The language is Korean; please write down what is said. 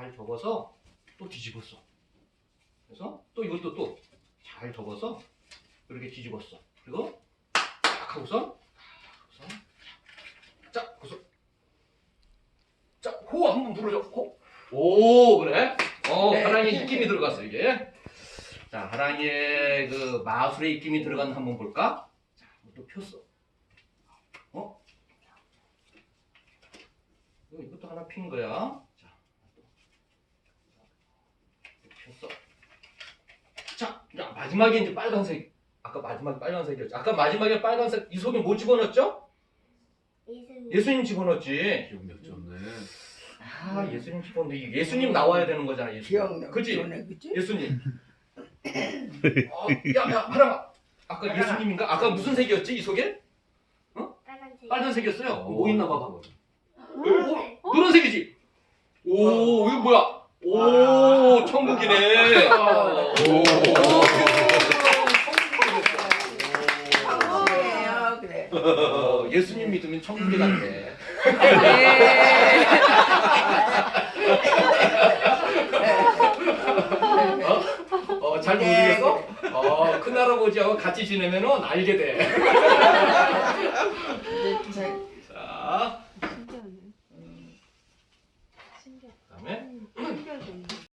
잘 접어서 또 뒤집었어. 그래서 또 이것도 또 잘 접어서 이렇게 뒤집었어. 그리고 딱 하고서 자, 하고서 자, 호 한번 불어줘. 호. 오, 그래. 어, 하랑이 입김이 들어갔어 이게. 자, 하랑이의 그 마술의 입김이 들어간 한번 볼까? 자, 또 폈어. 어? 이것도 하나 핀 거야. 자, 폈어. 자, 야, 마지막에 이제 빨간색. 아까 마지막에 빨간색이었죠. 아까 마지막에 빨간색 이 속에 뭐 집어넣었죠? 예수님. 예수님 집어넣었지. 기억력 좋네. 아, 예수님 집어넣는데 이게 예수님 나와야 되는 거잖아. 예수님. 기억력 그지? 좋네, 그치? 예수님. 어, 야, 야, 하랑아. 아까 예수님인가? 아까 무슨 색이었지? 이 속에? 빨간색. 빨간색이었어요. 뭐 있나 봐봐. 노란색. 어? 노란색이지? 오, 이거 뭐야? 오, 아, 웃기네. 오. 예수님 믿으면 천국에 간대. 어? 어, 잘 모르겠어. 어, 큰할아버지하고 같이 지내면은 알게 돼. 자, 신기하네. 음. 신기하다.